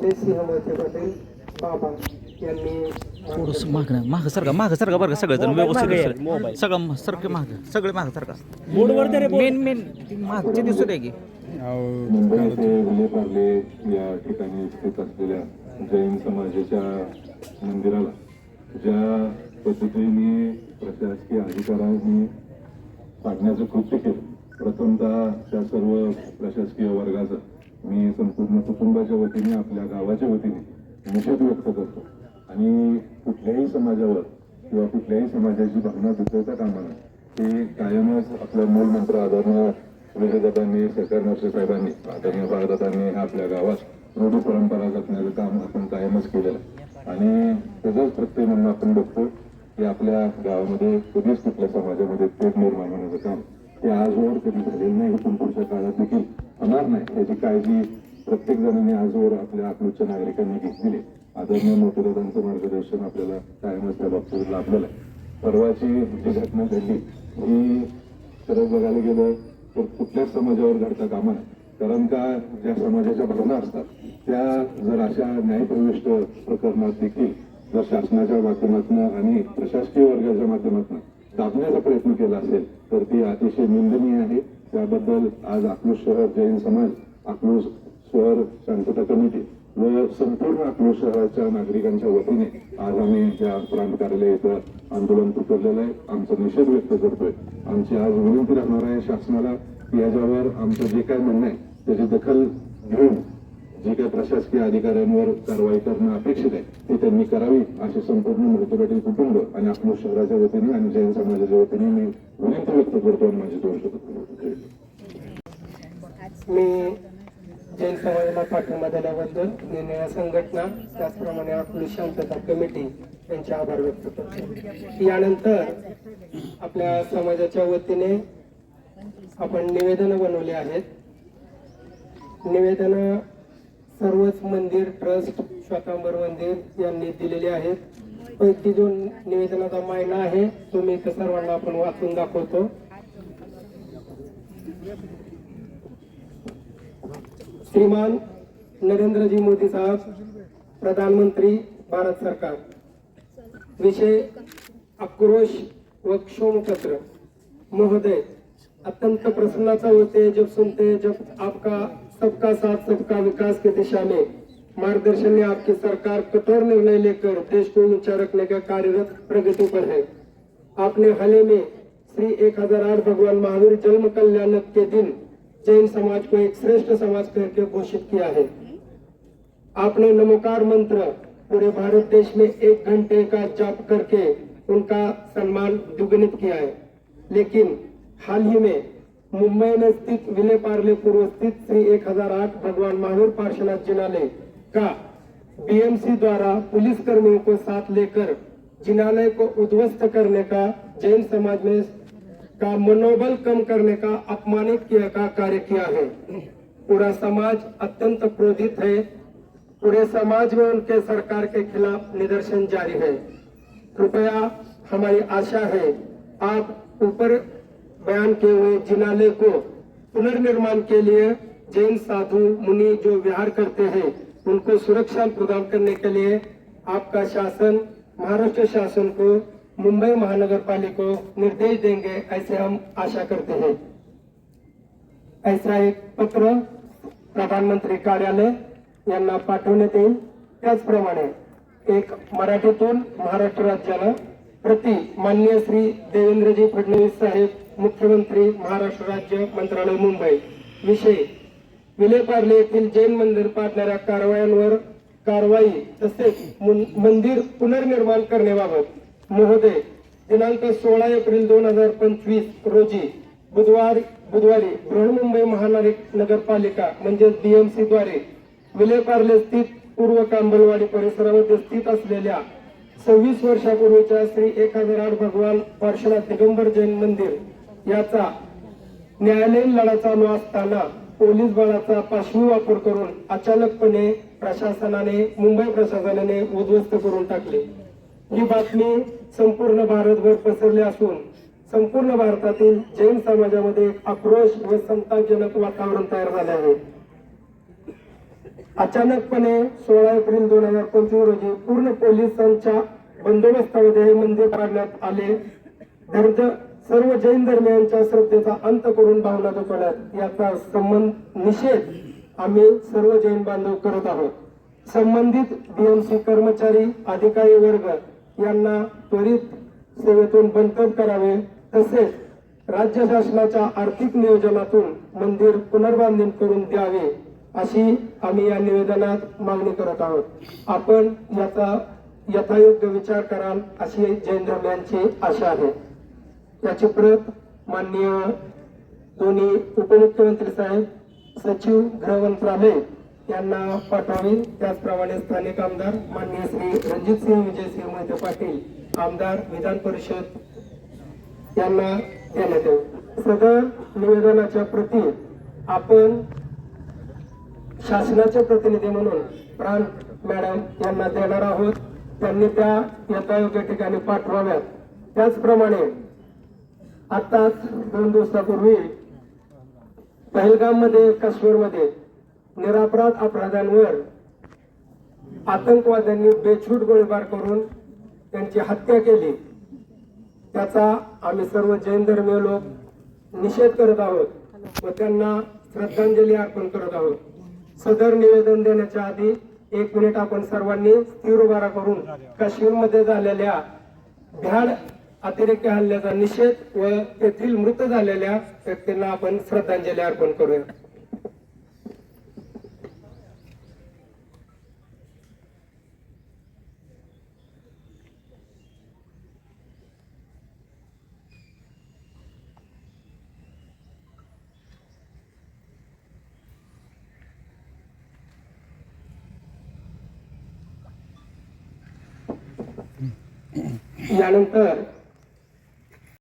आमचे सिंह मोहिते पाटील बाबा यांनी थोडस माग माग सारखा माग सारखा बरं का सगळेजण व्यवस्थित. सगळं सारखे माग सगळे माग सारखा बोर्डवर तरी बोर्ड. मेन मेन मागचे दिसू द्या की ते या ठिकाणी स्थित असलेल्या जैन समाजाच्या मंदिराला ज्या पद्धतीने प्रशासकीय अधिकाऱ्यांनी पाडण्याचं कृत्य केलं प्रथमतः त्या सर्व प्रशासकीय वर्गाचा मी संपूर्ण कुटुंबाच्या वतीने आपल्या गावाच्या वतीने निषेध व्यक्त करतो. आणि कुठल्याही समाजावर किंवा कुठल्याही समाजाची भावना दुखवता कामा नये. ते कायमच आपलं मूल मंत्र आदरणीय विजयदादांनी सरकार नरसे साहेबांनी आदरणीय बाळदादांनी आपल्या गावात रूढी परंपरा जपण्याचं काम आपण कायमच केलेलं आहे. आणि त्याचाच प्रत्यय म्हणून आपण बघतो की आपल्या गावामध्ये कधीच कुठल्या समाजामध्ये पेट निर्माण होण्याचं काम ते आजवर कधी झालेलं नाही. पण पुढच्या काळात देखील होणार नाही. याची काळजी प्रत्येक जणांनी आजवर आपल्या अकलूजच्या नागरिकांनी घेतलेली आदरणीय मोठेदादांचं मार्गदर्शन आपल्याला कायमच त्या बाबतीत लाभलेलं आहे. परवाची जी घटना घडली ही खरं बघायला गेलं तर कुठल्याच समाजावर घडता कामा कारण का ज्या समाजाच्या भावना असतात त्या जर अशा न्यायप्रविष्ट प्रकरणात देखील जर शासनाच्या माध्यमातून आणि प्रशासकीय वर्गाच्या माध्यमातून दाबण्याचा प्रयत्न केला असेल तर ती अतिशय निंदनीय आहे. त्याबद्दल आज अकलूज शहर जैन समाज अकलूज शहर शांतता कमिटी व संपूर्ण अकलूज शहराच्या नागरिकांच्या वतीने आज आम्ही या प्रांत कार्यालय इथं आंदोलन पुकारलेलं आहे. आमचा निषेध व्यक्त करतोय. आमची आज विनंती राहणार आहे शासनाला की याच्यावर आमचं जे काय म्हणणं आहे त्याची दखल घेऊन जे काही प्रशासकीय अधिकाऱ्यांवर कारवाई करणं अपेक्षित आहे ते त्यांनी करावी असे संपूर्ण मृतपाटील कुटुंब आणि आपल्या शहराच्या वतीने आणि जैन समाजाच्या वतीने मी विनंती व्यक्त करतो आणि माझी दोन शब्द मी जैन समाजाला पाठिंबा दिल्याबद्दल निर्णया संघटना त्याचप्रमाणे आपली शांतता कमिटी यांचे आभार व्यक्त करतो. यानंतर आपल्या समाजाच्या वतीने आपण निवेदनं बनवली आहेत. निवेदनं सर्वच मंदिर ट्रस्ट श्वेतांबर मंदिर यांनी दिलेली आहेत. पैकी जो निवेदनाचा मायना आहे तो मी इथं सर्वांना आपण वाचून दाखवतो. श्रीमान नरेंद्रजी मोदी साहब प्रधानमंत्री भारत सरकार. विषय आक्रोश व क्षोभपत्र. महोदय अत्यंत प्रसन्नता होते जब सुनते जब आपका सबका साथ सबका विकास की दिशा में. मार्गदर्शन में आपकी सरकार कठोर निर्णय लेकर देश को ऊंचा रखने का कार्यरत प्रगति पर है. आपने हाल ही में श्री एक हजार आठ भगवान महावीर जन्म कल्याणक के दिन जैन समाज को एक श्रेष्ठ समाज करके घोषित किया है। आपने नमोकार मंत्र पूरे भारत देश में एक घंटे का जाप करके उनका सम्मान दुगुनित किया है। लेकिन हाल ही में मुंबई में स्थित विले पार्ले पूर्व स्थित श्री 1008 भगवान महावीर पार्श्वनाथ जिनालय का बीएमसी द्वारा पुलिस कर्मियों को साथ लेकर जिनालय को उद्वस्त करने का जैन समाज में का मनोबल कम करने का अपमानित किया का कार्य किया है। पूरा समाज अत्यंत क्रोधित है। पूरे समाज में उनके सरकार के खिलाफ निदर्शन जारी है। कृपया हमारी आशा है, आप ऊपर बयान किए हुए जिनाले को पुनर्निर्माण के लिए जैन साधु मुनि जो विहार करते हैं, उनको सुरक्षा प्रदान करने के लिए आपका शासन, महाराष्ट्र शासन को मुंबई महानगर पालिका को निर्देश देंगे ऐसे हम आशा करते हैं। ऐसा एक पत्र प्रधानमंत्री कार्यालय यांना पाठवण्यात येईल. त्याचप्रमाणे एक मराठीतून महाराष्ट्र राज्याला प्रति माननीय श्री देवेंद्रजी फडणवीस साहेब मुख्यमंत्री महाराष्ट्र राज्य मंत्रालय मुंबई. विषय विलेपार्ले येथील जैन मंदिर पाडणाऱ्या कारवायांवर कारवाई तसेच मंदिर पुनर्निर्माण करण्याबाबत महोदय दिनांक सोळा एप्रिल दोन हजार पंचवीस रोजी बुधवार बुधवारी बृहन्मुंबई महानगर नगरपालिका म्हणजेच डीएमसी द्वारे विलेपार्ले स्थित पूर्व कांबलवाडी परिसरामध्ये स्थित असलेल्या सव्वीस वर्षापूर्वीच्या श्री एक हजार आठ भगवान पार्श्वनाथ दिगंबर जैन मंदिर याचा न्यायालयीन लढा चालू असताना पोलीस बळाचा पाशवी वापर करून अचानकपणे प्रशासनाने मुंबई प्रशासनाने उद्ध्वस्त करून टाकले. ही बातमी संपूर्ण भारतभर पसरले असून संपूर्ण भारतातील जैन समाजामध्ये एक आक्रोश व संतापजनक वातावरण तयार झाले आहे. अचानकपणे सोळा एप्रिल दोन हजार पंचवीस रोजी पूर्ण पोलिसांच्या बंदोबस्तामध्ये हे मंदिर पाडण्यात आले. धर्म सर्व जैन धर्मियांच्या श्रद्धेचा अंत करून भावना दुखवण्यात याचा संबंध निषेध आम्ही सर्व जैन बांधव करत आहोत. संबंधित बीएमसी कर्मचारी अधिकारी वर्ग यांना त्वरित सेवेतून बंधन करावे. तसेच राज्य शासनाच्या आर्थिक नियोजनातून मंदिर पुनर्बांधणी करून द्यावे अशी आम्ही या निवेदनात मागणी करत आहोत. आपण याचा यथायोग्य विचार कराल अशी जैन धर्मियांची आशा आहे. याची प्रत माननीय दोन्ही उपमुख्यमंत्री साहेब सचिव गृह त्यांना पाठवेन पाठवावी त्याचप्रमाणे स्थानिक आमदार माननीय श्री रणजितसिंह विजयसिंह मोहिते पाटील आमदार विधान परिषद यांना देण्यात येऊ सदर निवेदनाच्या प्रती आपण शासनाचे प्रतिनिधी म्हणून प्राण मॅडम यांना देणार आहोत. त्यांनी त्या यथायोग्य ठिकाणी पाठवाव्यात. त्याचप्रमाणे आताच दोन दिवसापूर्वी पहलगाममध्ये काश्मीरमध्ये निरापराध अपराधांवर आतंकवाद्यांनी बेछूट गोळीबार करून त्यांची हत्या केली. त्याचा आम्ही सर्व जैन धर्मीय लोक निषेध करत आहोत व त्यांना श्रद्धांजली अर्पण करत आहोत. सदर निवेदन देण्याच्या आधी एक मिनिट आपण सर्वांनी स्थिर उभारा करून काश्मीरमध्ये झालेल्या भ्याड अतिरेकी हल्ल्याचा निषेध व तेथील मृत झालेल्या व्यक्तींना आपण श्रद्धांजली अर्पण करूया. यानंतर